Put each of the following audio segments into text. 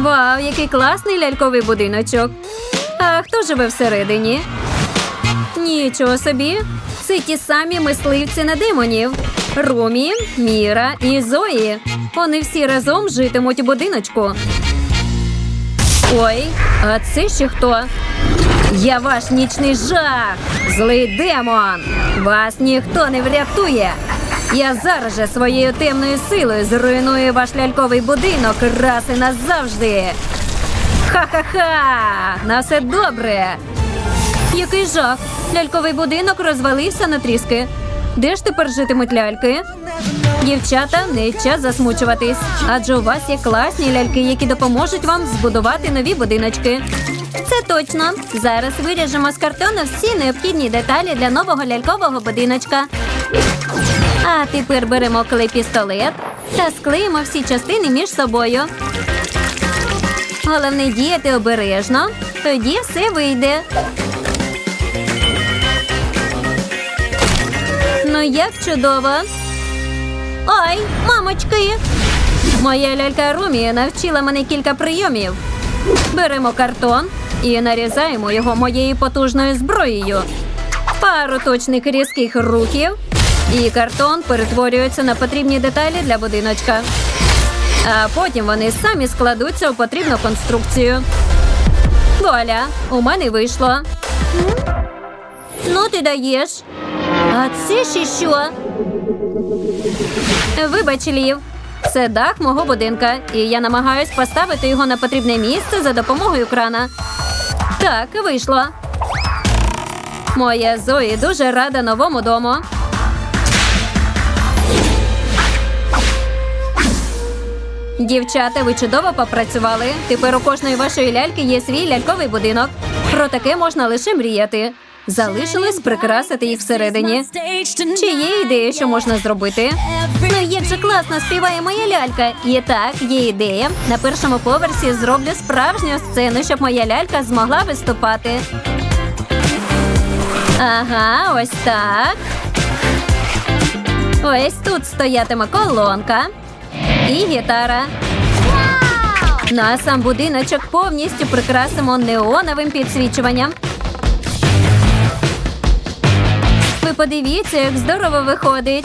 Вау, який класний ляльковий будиночок. А хто живе всередині? Нічого собі. Це ті самі мисливці на демонів. Румі, Міра і Зої. Вони всі разом житимуть у будиночку. Ой, а це ще хто? Я ваш нічний жах, злий демон. Вас ніхто не врятує. Я зараз же своєю темною силою зруйную ваш ляльковий будинок раз і назавжди. Ха-ха-ха! На все добре. Який жах! Ляльковий будинок розвалився на тріски. Де ж тепер житимуть ляльки? Дівчата, не час засмучуватись, адже у вас є класні ляльки, які допоможуть вам збудувати нові будиночки. Це точно. Зараз виріжемо з картону всі необхідні деталі для нового лялькового будиночка. А тепер беремо клей-пістолет та склеїмо всі частини між собою. Головне діяти обережно, тоді все вийде. Ну як чудово. Ой, мамочки! Моя лялька Румі навчила мене кілька прийомів. Беремо картон і нарізаємо його моєю потужною зброєю. Пару точних різких рухів, і картон перетворюється на потрібні деталі для будиночка. А потім вони самі складуться у потрібну конструкцію. Вуаля, у мене вийшло. Ну, ти даєш. А це ще що? Вибач, Лів. Це дах мого будинка, і я намагаюсь поставити його на потрібне місце за допомогою крана. Так, вийшло. Моя Зої дуже рада новому дому. Дівчата, ви чудово попрацювали. Тепер у кожної вашої ляльки є свій ляльковий будинок. Про таке можна лише мріяти. Залишилось прикрасити їх всередині. Чи є ідея, що можна зробити? Ну як же класно співає моя лялька. І так, є ідея. На першому поверсі зроблю справжню сцену, щоб моя лялька змогла виступати. Ага, ось так. Ось тут стоятиме колонка і гітара. Ну а сам будиночок повністю прикрасимо неоновим підсвічуванням. Ви подивіться, як здорово виходить.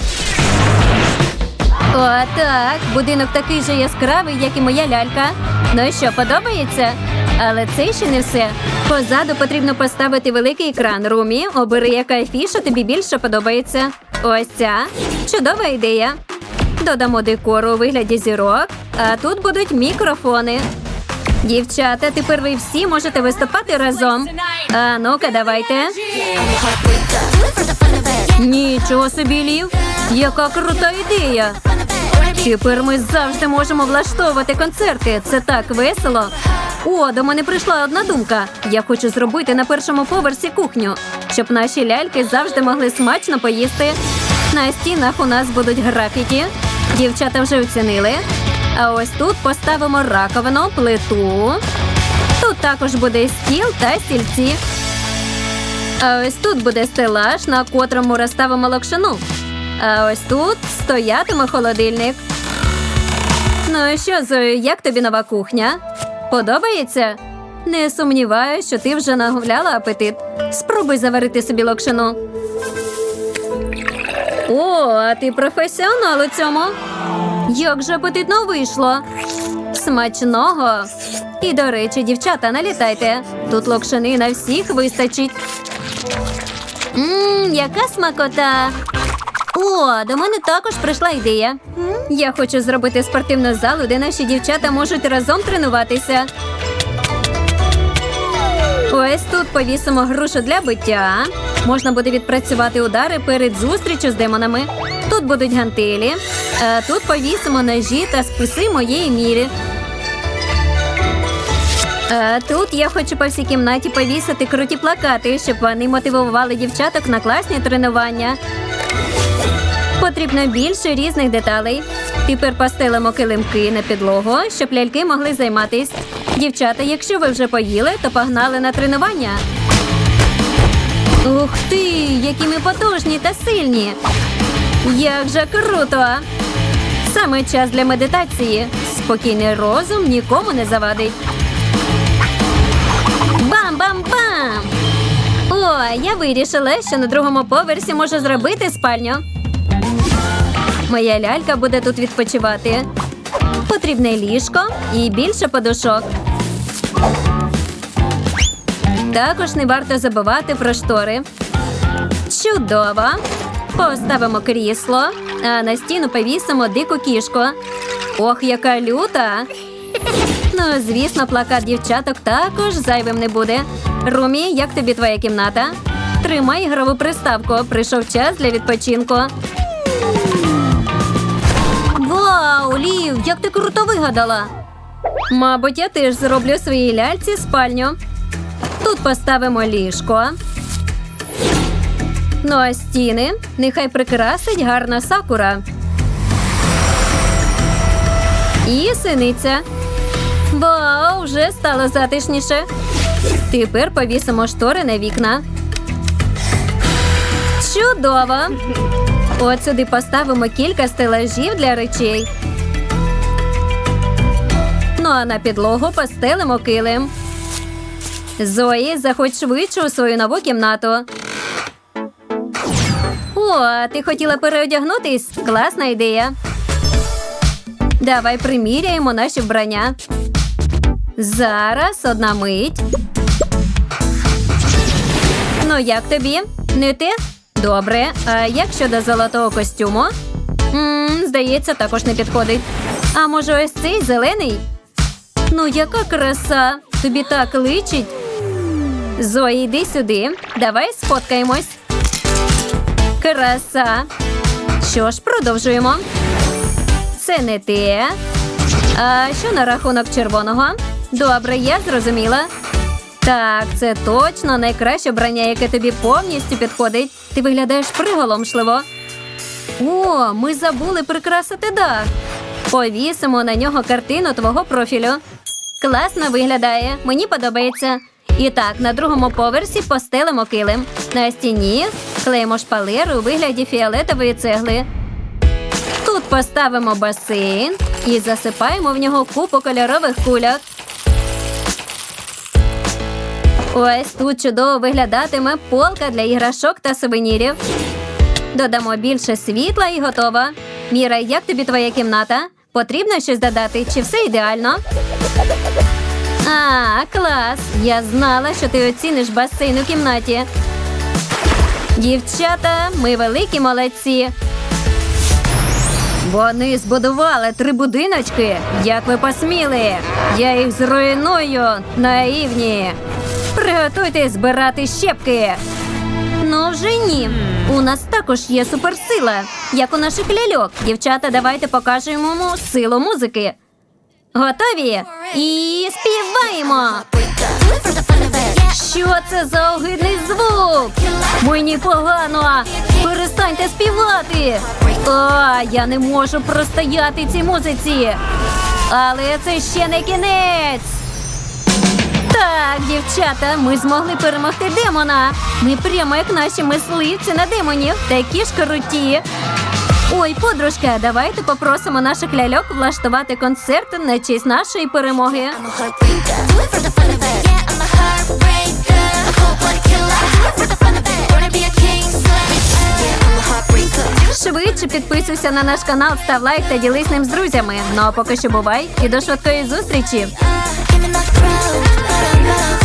О, так, будинок такий же яскравий, як і моя лялька. Ну що, подобається? Але це ще не все. Позаду потрібно поставити великий екран румі. Обери, яка афіша тобі більше подобається. Ось ця чудова ідея. Додамо декору у вигляді зірок, а тут будуть мікрофони. Дівчата, тепер ви всі можете виступати разом. А ну-ка, давайте. Нічого собі, Лів. Яка крута ідея. Тепер ми завжди можемо влаштовувати концерти. Це так весело. О, до мене прийшла одна думка. Я хочу зробити на першому поверсі кухню, щоб наші ляльки завжди могли смачно поїсти. На стінах у нас будуть графіті. Дівчата вже оцінили. А ось тут поставимо раковину, плиту. Тут також буде стіл та стільці. А ось тут буде стелаж, на котрому розставимо локшину. А ось тут стоятиме холодильник. Ну і що, Зою, як тобі нова кухня? Подобається? Не сумніваюся, що ти вже нагуляла апетит. Спробуй заварити собі локшину. О, а ти професіонал у цьому. Як же апетитно вийшло. Смачного. І, до речі, дівчата, налітайте. Тут локшини на всіх вистачить. Мм, яка смакота. О, до мене також прийшла ідея. Я хочу зробити спортивну залу, де наші дівчата можуть разом тренуватися. Ось тут повісимо грушу для биття. Можна буде відпрацювати удари перед зустрічю з демонами. Тут будуть гантелі. А тут повісимо ножі та списи моєї міри. А тут я хочу по всій кімнаті повісити круті плакати, щоб вони мотивували дівчаток на класні тренування. Потрібно більше різних деталей. Тепер постелимо килимки на підлогу, щоб ляльки могли займатись. Дівчата, якщо ви вже поїли, то погнали на тренування. Ух ти, які ми потужні та сильні! Як же круто! Саме час для медитації. Спокійний розум нікому не завадить. Бам-бам-бам! О, я вирішила, що на другому поверсі можу зробити спальню. Моя лялька буде тут відпочивати. Потрібне ліжко і більше подушок. Також не варто забувати про штори. Чудово! Поставимо крісло, а на стіну повісимо дику кішку. Ох, яка люта! Ну, звісно, плакат дівчаток також зайвим не буде. Румі, як тобі твоя кімната? Тримай ігрову приставку. Прийшов час для відпочинку. Вау, Лів, як ти круто вигадала! Мабуть, я теж зроблю своїй ляльці спальню. Тут поставимо ліжко. Ну а стіни нехай прикрасить гарна сакура. І синиця. Вау, вже стало затишніше. Тепер повісимо штори на вікна. Чудово! От сюди поставимо кілька стелажів для речей. Ну а на підлогу постелимо килим. Зої, заходь швидше у свою нову кімнату. О, ти хотіла переодягнутись? Класна ідея. Давай приміряємо наші вбрання. Зараз одна мить. Ну, як тобі? Не ти? Добре. А як щодо золотого костюму? м здається, також не підходить. А може, ось цей зелений? Ну, яка краса! Тобі так личить. Зої, йди сюди. Давай сфоткаємось. Краса. Що ж, продовжуємо. Це не те. А що на рахунок червоного? Добре, я зрозуміла. Так, це точно найкраще брання, яке тобі повністю підходить. Ти виглядаєш приголомшливо. О, ми забули прикрасити дах. Повісимо на нього картину твого профілю. Класно виглядає, мені подобається. І так, на другому поверсі постелимо килим. На стіні клеїмо шпалери у вигляді фіолетової цегли. Тут поставимо басейн і засипаємо в нього купу кольорових кульок. Ось тут чудово виглядатиме полка для іграшок та сувенірів. Додамо більше світла і готово. Міра, як тобі твоя кімната? Потрібно щось додати, чи все ідеально? А, клас! Я знала, що ти оціниш басейн у кімнаті. Дівчата, ми великі молодці. Вони збудували три будиночки. Як ви посміли? Я їх зруйную, наївні. Приготуйтесь збирати щепки. Ну вже ні. У нас також є суперсила, як у наших ляльок. Дівчата, давайте покажемо силу музики. Готові? І співаємо. Що це за огидний звук? Мені погано. Перестаньте співати. А, я не можу простояти цій музиці. Але це ще не кінець. Так, дівчата, ми змогли перемогти демона. Ми прямо як наші мисливці на демонів. Такі ж круті. Ой, подружка, давайте попросимо наших ляльок влаштувати концерт на честь нашої перемоги. Швидше підписуйся на наш канал, став лайк та ділись ним з друзями. Ну а поки що бувай і до швидкої зустрічі. Uh, 나